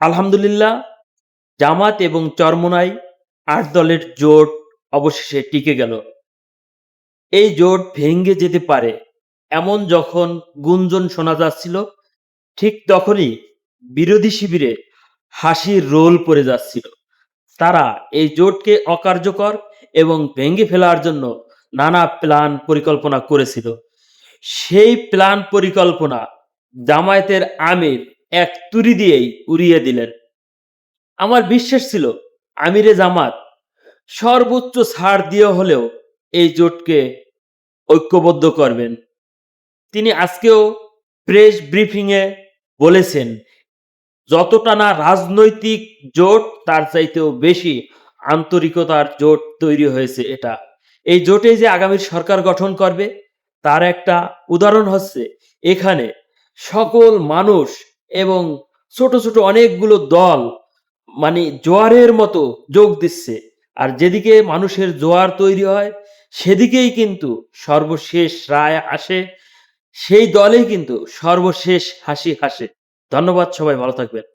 আলহামদুলিল্লাহ, জামাত এবং চরমোনাই আট দলের জোট অবশেষে টিকে গেল। এই জোট ভেঙ্গে যেতে পারে এমন যখন গুঞ্জন শোনা যাচ্ছিল, ঠিক তখনই বিরোধী শিবিরে হাসির রোল পড়ে যাচ্ছিল। তারা এই জোটকে অকার্যকর এবং ভেঙে ফেলার জন্য নানা প্ল্যান পরিকল্পনা করেছিল। সেই প্ল্যান পরিকল্পনা জামায়াতের আমির এক তুরি দিয়েই উড়িয়ে দিলেন। আমার বিশ্বাস ছিল, আমিরে জামাত সর্বোচ্চ ছাড় দিয়ে হলেও এই জোটকে ঐক্যবদ্ধ করবেন। তিনি আজকেও প্রেস ব্রিফিংয়ে বলেছেন, যতটা না রাজনৈতিক জোট, তার চাইতেও বেশি আন্তরিকতার জোট তৈরি হয়েছে এটা। এই জোটে যে আগামীর সরকার গঠন করবে, তার একটা উদাহরণ হচ্ছে, এখানে সকল মানুষ এবং ছোট ছোট অনেকগুলো দল মানে জোয়ারের মতো যোগ দিচ্ছে। আর যেদিকে মানুষের জোয়ার তৈরি হয়, সেদিকেই কিন্তু সর্বশেষ রায় আসে। সেই দলেই কিন্তু সর্বশেষ হাসি হাসে। ধন্যবাদ সবাই, ভালো থাকবেন।